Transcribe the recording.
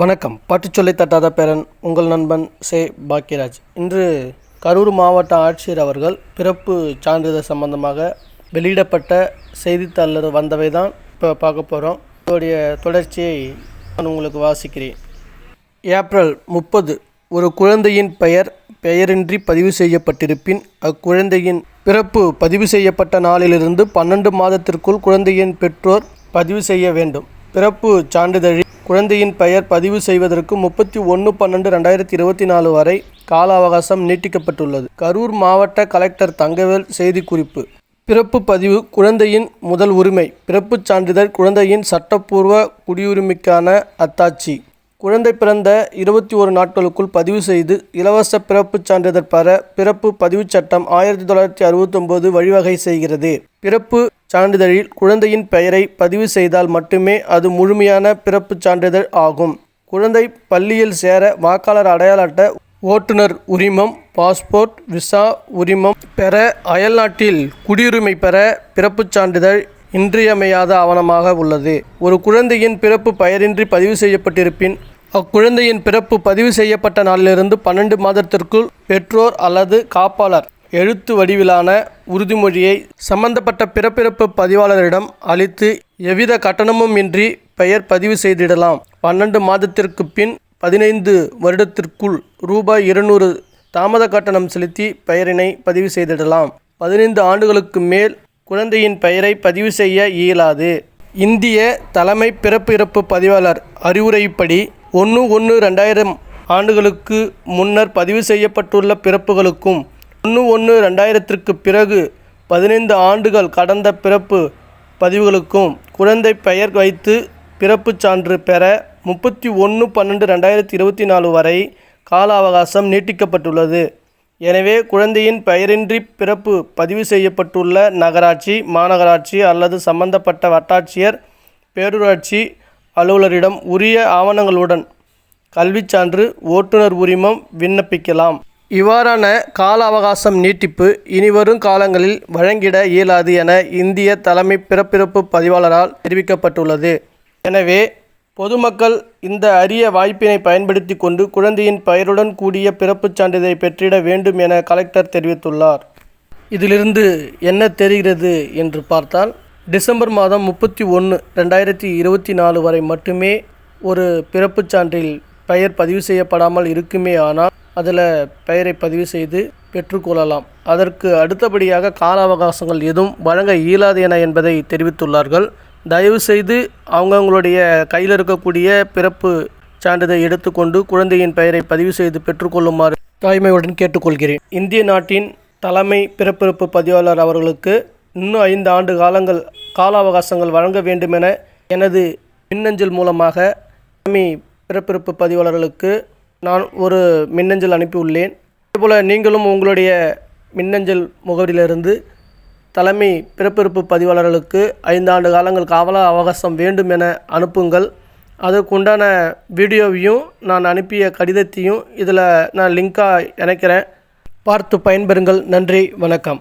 வணக்கம். பாட்டுச்சொல்லை தட்டாத பேரன் உங்கள் நண்பன் சே. பாக்கியராஜ். இன்று கரூர் மாவட்ட ஆட்சியர் அவர்கள் பிறப்பு சான்றிதழ் சம்பந்தமாக வெளியிடப்பட்ட செய்தித்தாளில் வந்தவை தான் இப்போ பார்க்க போகிறோம் இதோடைய தொடர்ச்சியை நான் உங்களுக்கு வாசிக்கிறேன். ஏப்ரல் முப்பது ஒரு குழந்தையின் பெயர் பெயரின்றி பதிவு செய்யப்பட்டிருப்பின் அக்குழந்தையின் பிறப்பு பதிவு செய்யப்பட்ட நாளிலிருந்து பன்னெண்டு மாதத்திற்குள் குழந்தையின் பெற்றோர் பதிவு செய்ய வேண்டும். பிறப்பு சான்றிதழில் குழந்தையின் பெயர் பதிவு செய்வதற்கு முப்பத்தி ஒன்று பன்னெண்டு ரெண்டாயிரத்தி இருபத்தி நாலு வரை கால அவகாசம் நீட்டிக்கப்பட்டுள்ளது. கரூர் மாவட்ட கலெக்டர் தங்கவேல் செய்திக்குறிப்பு. பிறப்பு பதிவு குழந்தையின் முதல் உரிமை. பிறப்புச் சான்றிதழ் குழந்தையின் சட்டப்பூர்வ குடியுரிமைக்கான அத்தாட்சி. குழந்தை பிறந்த இருபத்தி ஒரு நாட்களுக்குள் பதிவு செய்து இலவச பிறப்புச் சான்றிதழ் பெற பிறப்பு பதிவுச் சட்டம் ஆயிரத்தி தொள்ளாயிரத்தி அறுபத்தொம்போது வழிவகை செய்கிறது. பிறப்பு சான்றிதழில் குழந்தையின் பெயரை பதிவு செய்தால் மட்டுமே அது முழுமையான பிறப்புச் சான்றிதழ் ஆகும். குழந்தை பள்ளியில் சேர வாக்காளர் அடையாள அட்டை ஓட்டுநர் உரிமம் பாஸ்போர்ட் விசா உரிமம் பெற அயல்நாட்டில் குடியுரிமை பெற பிறப்புச் சான்றிதழ் இன்றியமையாத ஆவணமாக உள்ளது. ஒரு குழந்தையின் பிறப்பு பெயரின்றி பதிவு செய்யப்பட்டிருப்பின் அக்குழந்தையின் பிறப்பு பதிவு செய்யப்பட்ட நாளிலிருந்து பன்னெண்டு மாதத்திற்குள் பெற்றோர் அல்லது காப்பாளர் எழுத்து வடிவிலான உறுதிமொழியை சம்பந்தப்பட்ட பிறப்பிறப்பு பதிவாளரிடம் அளித்து எவ்வித கட்டணமும் இன்றி பெயர் பதிவு செய்திடலாம். பன்னெண்டு மாதத்திற்கு பின் பதினைந்து வருடத்திற்குள் ரூபாய் இருநூறு தாமத கட்டணம் செலுத்தி பெயரினை பதிவு செய்திடலாம். பதினைந்து ஆண்டுகளுக்கு மேல் குழந்தையின் பெயரை பதிவு செய்ய இயலாது. இந்திய தலைமை பிறப்பு இறப்பு பதிவாளர் அறிவுரைப்படி ஒன்று ஒன்று ரெண்டாயிரம் ஆண்டுகளுக்கு முன்னர் பதிவு செய்யப்பட்டுள்ள பிறப்புகளுக்கும் ஒன்று ஒன்று ரெண்டாயிரத்திற்கு பிறகு பதினைந்து ஆண்டுகள் கடந்த பிறப்பு பதிவுகளுக்கும் குழந்தை பெயர் வைத்து பிறப்புச் சான்று பெற முப்பத்தி ஒன்று பன்னெண்டு ரெண்டாயிரத்தி இருபத்தி நாலு வரை கால அவகாசம் நீட்டிக்கப்பட்டுள்ளது. எனவே குழந்தையின் பெயரின்றி பிறப்பு பதிவு செய்யப்பட்டுள்ள நகராட்சி மாநகராட்சி அல்லது சம்பந்தப்பட்ட வட்டாட்சியர் பேரூராட்சி அலுவலரிடம் உரிய ஆவணங்களுடன் கல்விச் சான்று ஓட்டுநர் உரிமம் விண்ணப்பிக்கலாம். இவ்வாறான கால அவகாசம் நீட்டிப்பு இனிவரும் காலங்களில் வழங்கிட இயலாது என இந்திய தலைமை பிறப்பிறப்பு பதிவாளரால் தெரிவிக்கப்பட்டுள்ளது. எனவே பொதுமக்கள் இந்த அரிய வாய்ப்பினை பயன்படுத்தி கொண்டு குழந்தையின் பெயருடன் கூடிய பிறப்புச் சான்றிதழை பெற்றிட வேண்டும் என கலெக்டர் தெரிவித்துள்ளார். இதிலிருந்து என்ன தெரிகிறது என்று பார்த்தால் டிசம்பர் மாதம் முப்பத்தி ஒன்று ரெண்டாயிரத்தி இருபத்தி நாலு வரை மட்டுமே ஒரு பிறப்புச் சான்றில் பெயர் பதிவு செய்யப்படாமல் இருக்குமே ஆனால் அதில் பெயரை பதிவு செய்து பெற்றுக்கொள்ளலாம் அதற்கு அடுத்தபடியாக கால அவகாசங்கள் எதுவும் வழங்க இயலாது என என்பதை தெரிவித்துள்ளார்கள். தயவு செய்து அவங்கவுங்களுடைய கையில் இருக்கக்கூடிய பிறப்பு சான்றிதழை எடுத்துக்கொண்டு குழந்தையின் பெயரை பதிவு செய்து பெற்றுக்கொள்ளுமாறு தாய்மையுடன் கேட்டுக்கொள்கிறேன். இந்திய நாட்டின் தலைமை பிறப்பிறப்பு பதிவாளர் அவர்களுக்கு இன்னும் ஐந்து ஆண்டு காலங்கள் கால அவகாசங்கள் வழங்க வேண்டுமென எனது மின்னஞ்சல் மூலமாக தலைமை பிறப்பிறப்பு பதிவாளர்களுக்கு நான் ஒரு மின்னஞ்சல் அனுப்பியுள்ளேன். அதேபோல் நீங்களும் உங்களுடைய மின்னஞ்சல் முகவரியிலிருந்து தலைமை பிறப்பிறப்பு பதிவாளர்களுக்கு ஐந்தாண்டு காலங்கள் காவல அவகாசம் வேண்டும் என அனுப்புங்கள். அதற்குண்டான வீடியோவையும் நான் அனுப்பிய கடிதத்தையும் இதில் நான் லிங்காக இணைக்கிறேன். பார்த்து பயன்பெறுங்கள். நன்றி. வணக்கம்.